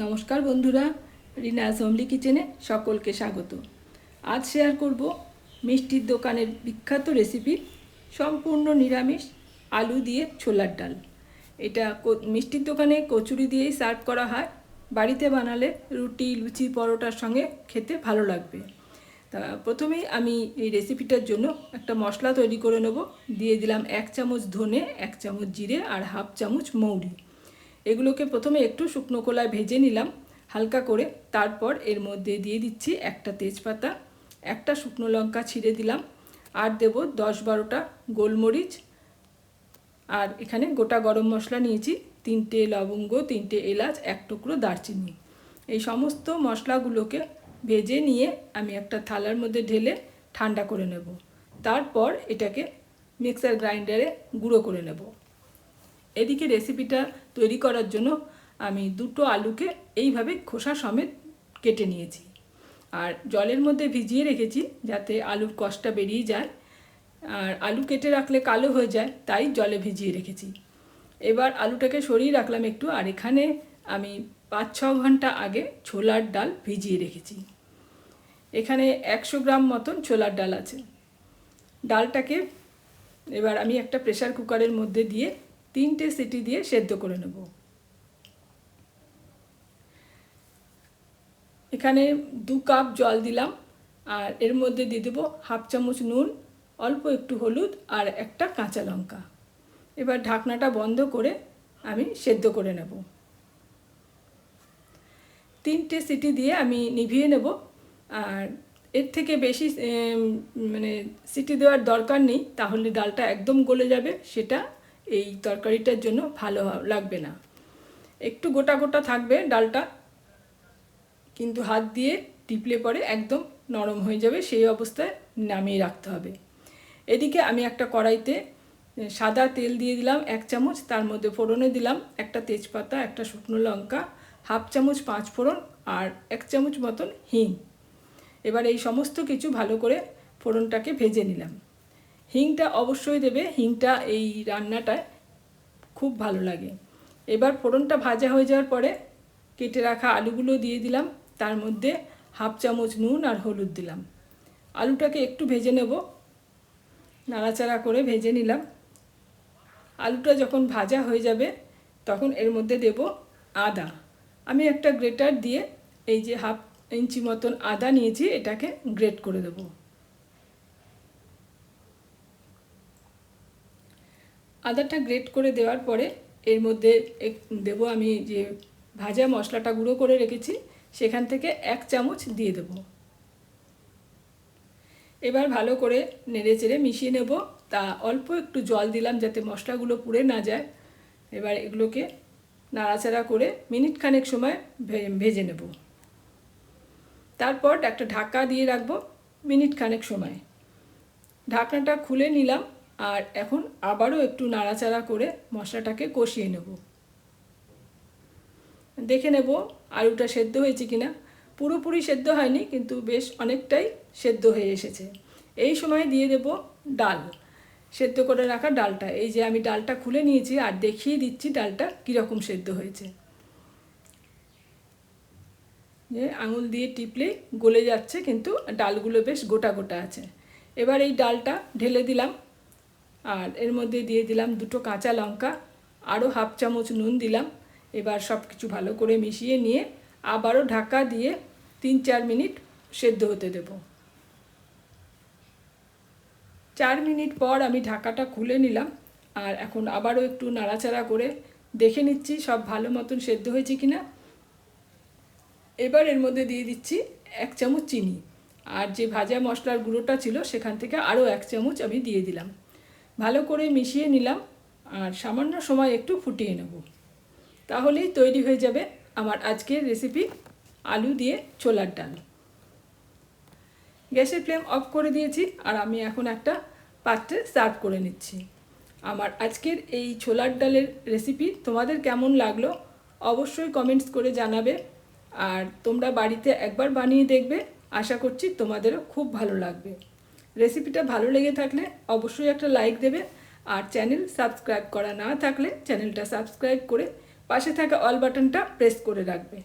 নমস্কার বন্ধুরা, রিনা অ্যাসেম্বলি কিচেনে সকলকে স্বাগত। আজ শেয়ার করব মিষ্টির দোকানের বিখ্যাত রেসিপি সম্পূর্ণ নিরামিষ আলু দিয়ে ছোলার ডাল। এটা মিষ্টির দোকানে কচুরি দিয়েই সার্ভ করা হয়। বাড়িতে বানালে রুটি, লুচি, পরোটার সঙ্গে খেতে ভালো লাগবে। তা প্রথমেই আমি এই রেসিপিটার জন্য একটা মশলা তৈরি করে নেব। দিয়ে দিলাম এক চামচ ধনে, এক চামচ জিরে আর হাফ চামচ মৌরি। এগুলোকে প্রথমে একটু শুকনো কলায় ভেজে নিলাম, হালকা করে। তারপর এর মধ্যে দিয়ে দিচ্ছি একটা তেজপাতা, একটা শুকনো লঙ্কা ছিঁড়ে দিলাম, আর দেব দশ বারোটা গোলমরিচ। আর এখানে গোটা গরম মশলা নিয়েছি, তিনটে লবঙ্গ, তিনটে এলাচ, এক টুকরো দারচিনি। এই সমস্ত মশলাগুলোকে ভেজে নিয়ে আমি একটা থালার মধ্যে ঢেলে ঠান্ডা করে নেব। তারপর এটাকে মিক্সার গ্রাইন্ডারে গুঁড়ো করে নেব। এদিকে রেসিপিটা তৈরি করার জন্য আমি দুটো আলুকে এইভাবে খোসা সমেত কেটে নিয়েছি। আর জলের মধ্যে ভিজিয়ে রেখেছি যাতে আলুর কষটা বেরিয়ে যায়। আর আলু কেটে রাখলে কালো হয়ে যায়, তাই জলে ভিজিয়ে রেখেছি। এবার আলুটাকে সরিয়ে রাখলাম একটু, আর এখানে আমি পাঁচ ছ ঘণ্টা আগে ছোলার ডাল ভিজিয়ে রেখেছি। এখানে একশো গ্রাম মতন ছোলার ডাল আছে। ডালটাকে এবার আমি একটা প্রেসার কুকারের মধ্যে দিয়ে তিনটে সিটি দিয়ে সেদ্ধ করে নেব। এখানে দু কাপ জল দিলাম, আর এর মধ্যে দিয়ে দেবো হাফ চামচ নুন, অল্প একটু হলুদ, আর একটা কাঁচা লঙ্কা। এবার ঢাকনাটা বন্ধ করে আমি সেদ্ধ করে নেব। তিনটে সিটি দিয়ে আমি নিভিয়ে নেব, আর এর থেকে বেশি মানে সিটি দেওয়ার দরকার নেই, তাহলে ডালটা একদম গলে যাবে, সেটা এই তরকারিটার জন্য ভালো লাগবে না। একটু গোটা গোটা থাকবে ডালটা, কিন্তু হাত দিয়ে টিপলে পরে একদম নরম হয়ে যাবে, সেই অবস্থায় নামিয়ে রাখতে হবে। এদিকে আমি একটা কড়াইতে সাদা তেল দিয়ে দিলাম এক চামচ, তার মধ্যে ফোড়নে দিলাম একটা তেজপাতা, একটা শুকনো লঙ্কা, হাফ চামচ পাঁচ ফোড়ন আর এক চামচ মতন হিং। এবার এই সমস্ত কিছু ভালো করে ফোড়নটাকে ভেজে নিলাম। হিংটা অবশ্যই দেবে, হিংটা এই রান্নাটায় খুব ভালো লাগে। এবার ফোড়নটা ভাজা হয়ে যাওয়ার পরে কেটে রাখা আলুগুলো দিয়ে দিলাম। তার মধ্যে হাফ চামচ নুন আর হলুদ দিলাম। আলুটাকে একটু ভেজে নেব। নাড়াচাড়া করে ভেজে নিলাম। আলুটা যখন ভাজা হয়ে যাবে, তখন এর মধ্যে দেব আদা। আমি একটা গ্রেটার দিয়ে এই যে হাফ ইঞ্চি মতন আদা নিয়েছি, এটাকে গ্রেট করে দেবো। আদাটা গ্রেট করে দেওয়ার পরে এর মধ্যে দেবো আমি যে ভাজা মশলাটা গুঁড়ো করে রেখেছি, সেখান থেকে এক চামচ দিয়ে দেবো। এবার ভালো করে নেড়ে চেড়ে মিশিয়ে নেব। তা অল্প একটু জল দিলাম যাতে মশলাগুলো পুড়ে না যায়। এবার এগুলোকে নাড়াচাড়া করে মিনিট খানেক সময় ভেজে নেব। তারপর একটা ঢাকা দিয়ে রাখব মিনিট খানেক সময়। ঢাকনাটা খুলে নিলাম। আর এখন আবারও একটু নাড়াচাড়া করে মশলাটাকে কষিয়ে নেব। দেখে নেব আলুটা সেদ্ধ হয়েছে কিনা। পুরোপুরি সেদ্ধ হয়নি, কিন্তু বেশ অনেকটাই সেদ্ধ হয়ে এসেছে। এই সময় দিয়ে দেব ডাল। সেদ্ধ করে রাখা ডালটা। এই যে আমি ডালটা খুলে নিয়েছি আর দেখিয়ে দিচ্ছি ডালটা কীরকম সেদ্ধ হয়েছে। যে আঙুল দিয়ে টিপলে গলে যাচ্ছে, কিন্তু ডালগুলো বেশ গোটা গোটা আছে। এবার এই ডালটা ঢেলে দিলাম। আর এর মধ্যে দিয়ে দিলাম দুটো কাঁচা লঙ্কা আরও হাফ চামচ নুন দিলাম। এবার সব কিছু ভালো করে মিশিয়ে নিয়ে আবারও ঢাকা দিয়ে তিন চার মিনিট সেদ্ধ হতে দেব। চার মিনিট পর আমি ঢাকাটা খুলে নিলাম আর এখন আবারও একটু নাড়াচাড়া করে দেখে নিচ্ছি সব ভালো মতন সেদ্ধ হয়েছে কিনা। এবার এর মধ্যে দিয়ে দিচ্ছি এক চামচ চিনি। আর যে ভাজা মশলার গুঁড়োটা ছিল সেখান থেকে আরও এক চামচ আমি দিয়ে দিলাম। ভালো করে মিশিয়ে নিলাম আর সামান্য সময় একটু ফুটিয়ে নেব। তাহলেই তৈরি হয়ে যাবে আমার আজকের রেসিপি আলু দিয়ে ছোলার ডাল। গ্যাসের ফ্লেম অফ করে দিয়েছি আর আমি এখন একটা পাত্রে সার্ভ করে নিচ্ছি। আমার আজকের এই ছোলার ডালের রেসিপি তোমাদের কেমন লাগল অবশ্যই কমেন্টস করে জানাবে আর তোমরা বাড়িতে একবার বানিয়ে দেখবে। আশা করছি তোমাদেরও খুব ভালো লাগবে। রেসিপিটা ভালো লেগে থাকলে অবশ্যই একটা লাইক দেবে আর চ্যানেল সাবস্ক্রাইব করা না থাকলে চ্যানেলটা সাবস্ক্রাইব করে পাশে থাকা অল বাটনটা প্রেস করে রাখবে।